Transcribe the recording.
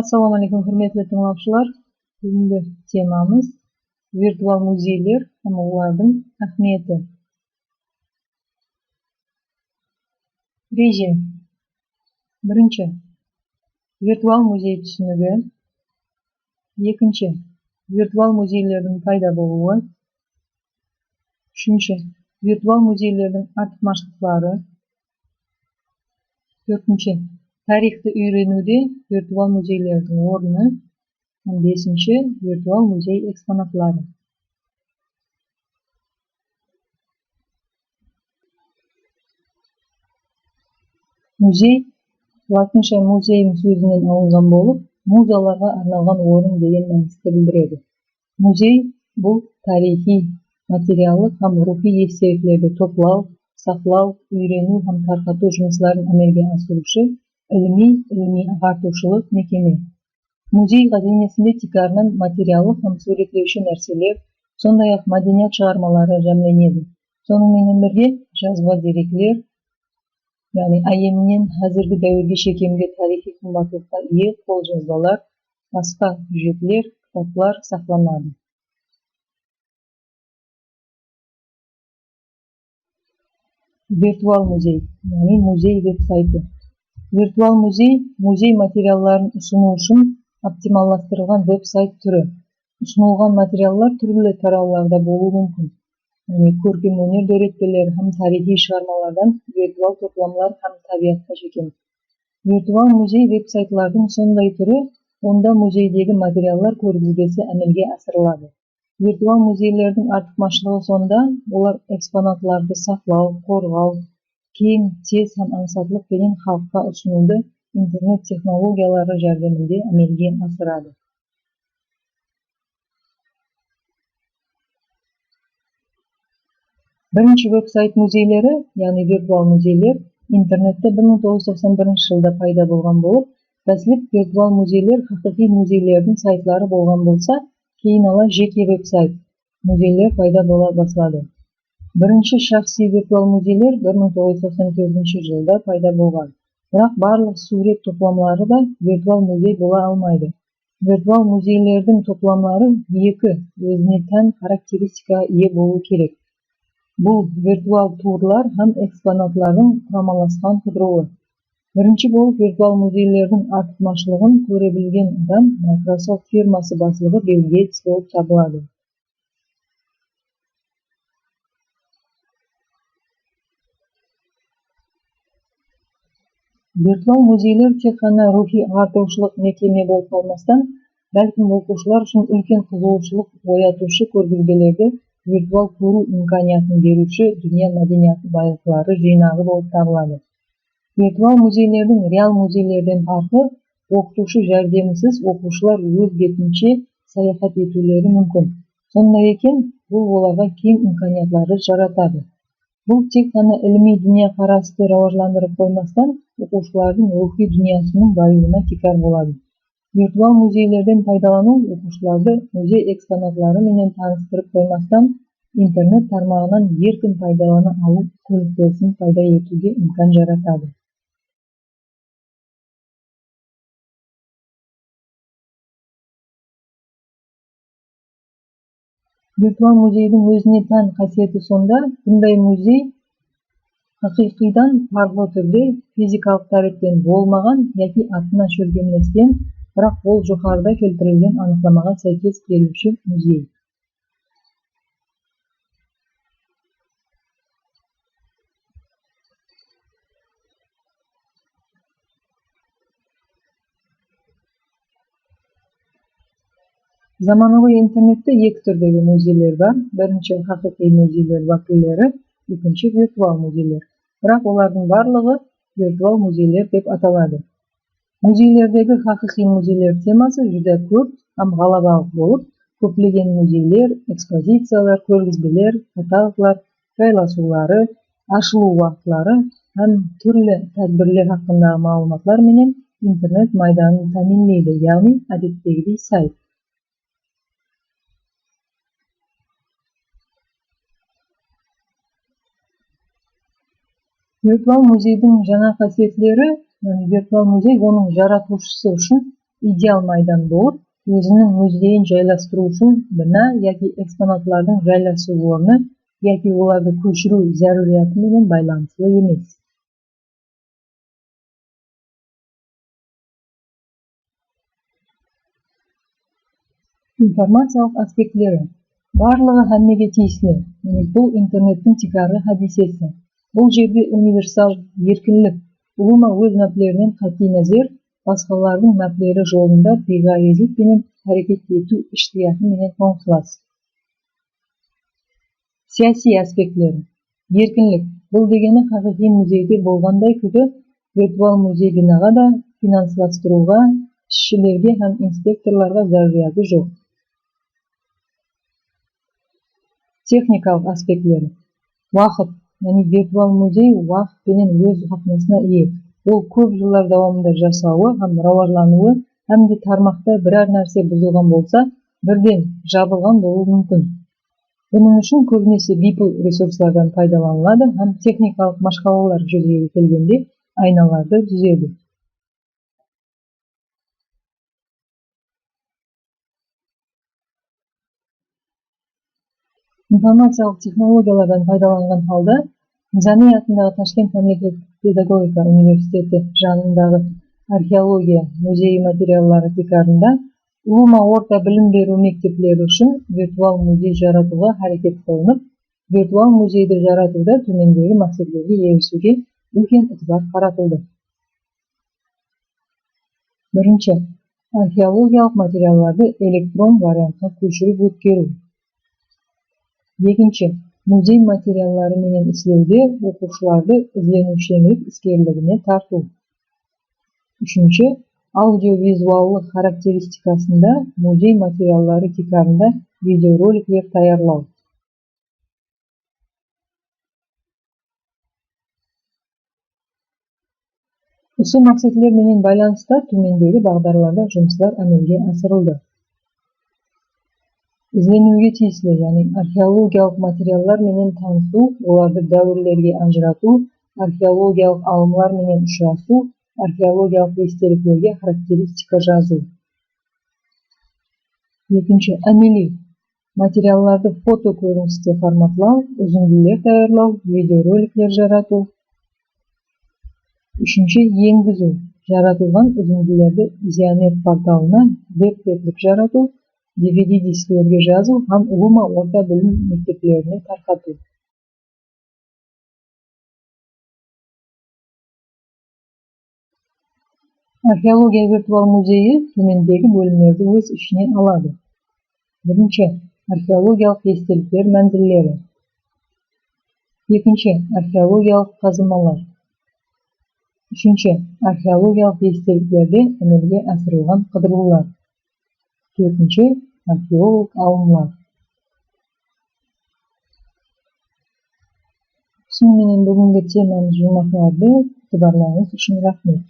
Assalamu alaikum hürmetli тыңлаушылар. Бүгінгі темамыз виртуал музейлер һәм олардың әһмияте. Режим. Бірінші. Виртуал музей түсінігі. Екінші. Виртуал музейлердің пайда болуы. Үшінші. Виртуал музейлердің артықшылықтары. Төртінші. Тарихты үйренуде виртуал музейлердің орны. Һәм бесінші. Виртуал музей экспонатлары. Музей латынша музейм сөзінен алынған болып, музаларға арналған орын деген мәністі білдіреді. Музей бұл тарихи, материалдық һәм рухи естеліктерді топлау, сақлау, үйрену һәм тарқату жұмыстарын әмелге асырушы ilmiy ilmiy ағартушылық мекеме музей хазинасында тикарынан материалдық һәм суреттеуші нәрселер сондай ақ мәдениет шығармалары жәмленеді сонымен бірге жазба деректер яғни әйемнен қазіргі дәуірге шекемге тарихи қымбаттылыққа ие қолжазбалар басқа сюжетлер кітаптар сақланады виртуал музей яғни музей веб сайты Виртуал музей музей материалдарын ұсыну үшін оптималластырылған веб-сайт түрі. Ұсынылған материалдар түрлі тарауларда болуы мүмкін. Яғни көркем өнер дәретпелері һәм тарихи шығармалардан виртуал топламалар һәм табиғатқа шекен. Виртуал музей веб-сайтлардың сондай түрі, онда музейдегі материалдар көргізбесі әмелге асырылады. Виртуал музейлердің артықшылығы сонда, олар экспонатларды сақлау, қорғау, кең тез һәм аңсатлык менен халыкка ұсынуды интернет технологиялары жардамында әмелге асырады. Бірінші веб-сайт музейлері яғни виртуал музейлер интернетте 1991 жылда пайда болған болып дәслеп виртуал музейлер хақиқи музейлердің сайтлары болған болса кейін ала жеке веб-сайт музейлер пайда бола бастады. Бірінші шахси виртуал музейлер 1994 жылда пайда болған. Бірақ барлық сурет топламалары да виртуал музей бола алмайды. Виртуал музейлердің топламалары екі өзіне тән характеристикаға ие болу керек. Бұл виртуал турлар һәм экспонатлардың құрамаласқан қыдыруы бірінші болып виртуал музейлердің артықшылығын көре білген адам Microsoft фирмасы басшылығы Bill Gates болып табылады. Виртуал музейлер тек қана рухи ағартушылық мекеме болып қалмастан бәлкім оқушылар үшін үлкен қызығушылық оятушы көргізбелерді виртуал көру имканиятын беруші дүния мәдениеті байлықтары жинағы болып табылады. Виртуал музейлердің реал музейлерден фарқы оқытушы жәрдемісіз оқушылар өз бетінше саяхат етулері мүмкін. Сондай екен бұл оларға кең имканиятларды жаратады. Бұл тек қана ілми дүниеқарасты рауажландырып қоймастан оқушылардың рухи дүниясының баюына кикар болады. Виртуал музейлерден пайдалану оқушыларды музей экспонатлары менен таныстырып қоймастан интернет тармағынан еркін пайдалана алу көліктерсін пайда етуге имкан жаратады. Виртуал музейдің өзіне тән қасиеті сонда бұндай музей хақиқидан фарқлы түрде физикалық тарихтен болмаған яки атына шөлгенместен бірақ ол жоғарыда келтірілген анықтамаға сәйкес келуші музей. Заманауи интернетте екі түрдегі музейлер бар бірінші хақиқи музейлер вакілдері екінші виртуал музейлер бірақ олардың барлығы виртуал музейлер деп аталады музейлердегі хақиқи музейлер темасы жүдә көп һәм ғалабалық болып көплеген музейлер экспозициялар көргізбелер каталоглар жайласулары ашылу уақытлары һәм түрлі тәдбірлер хақындағы маалыматлар менен интернет майданын тәминлейді яғни әдеттегідей сайт виртуал музейдің жаңа қасиеттері яғни виртуал музей оның жаратушысы үшін идеал майдан болуп өзүнүн музейин жайлаштыруу үчүн бина яки экспонатлардын жайлашуу орну яки уларды көчүрүү зарурияты менен байланышлуу эмес информациялык аспектилери баардыгы хаммеге тийиштүү бул интернеттин тикаргы бул жерде универсал эркинлик улума өз маплеринен катъий назер башкалардын маплери жолунда бейгайрыздык менен аракет этүү иштияты менен коңсулас саясий аспектилери эркинлик бул дегени хакыйкый музейде болгондой түрдө виртуал музей бинага да финанслаштырууга ишчилерге һәм инспекторлорго зарурияты жок техникалык аспектилери убакыт яни виртуал музей убакыт менен өз какмасына ээ ол көп жылдар давамында жашабы һәм раважлануы hamda тармакта biror narsa buzilgan bo'lsa birden жабылган болуу мүмкүн buning uchun ko'бинесе bepul resurslardan foydalaniladi ham texnikалык машкалалар жүзөгө келгенде айналарды түзөдү информациялык технологиялардан пайдаланган halda низами атындагы ташкент мамлекеттик педагогика университети жанындагы археология музейи материалдары декарында улума орто билим берүү мектептери үчүн виртуал музей жаратууга аракет кылынып виртуал музейди жаратууда төмөндөгү максатлерге эришүүгө үлкен этибар каратылды биринчи археологиялык материалдарды электрон вариантка көчүрүп өткөрүү экинчи музей материалдары менен иштөөдө окуучуларды изленүүчүнлүк искерлигине тартуу үчүнчү аудиовизуалдык характеристикасында музей материалдары декарында видеороликлер даярлоо ушул максатлер менен байланышта төмөндөгү багдарларда жумуштар амелге асырылды. Изленүүгө тийиштүү яны археологиялык материалдар менен таанышуу уларды дәвирлерге ажыратуу археологиялык алымдар менен учурашуу археологиялык эстеликтерге характеристика жазуу экинчи амелий материалдарды фото көрүнүштө форматлоо үзүндүлөр даярлоо видеороликтер жаратуу үчүнчү энгизүү жаратылган үзүндүлөрдү зионет порталына веб бетлик жаратуу dvd дискілерге жазу һәм улума орта білім мектептеріне тарқату археология виртуал музейі төмендегі бөлімдерді өз ішіне алады бірінші археологиялық естеліктер мәнзілдері екінші археологиялық қазымалар. Үшінші археологиялық естеліктерде әмелге асырылған қыдырулар Төртінші археолог алымлар менен бүгүнкү теманы жумактарды ытыбарларыңыз үчүн рахмет.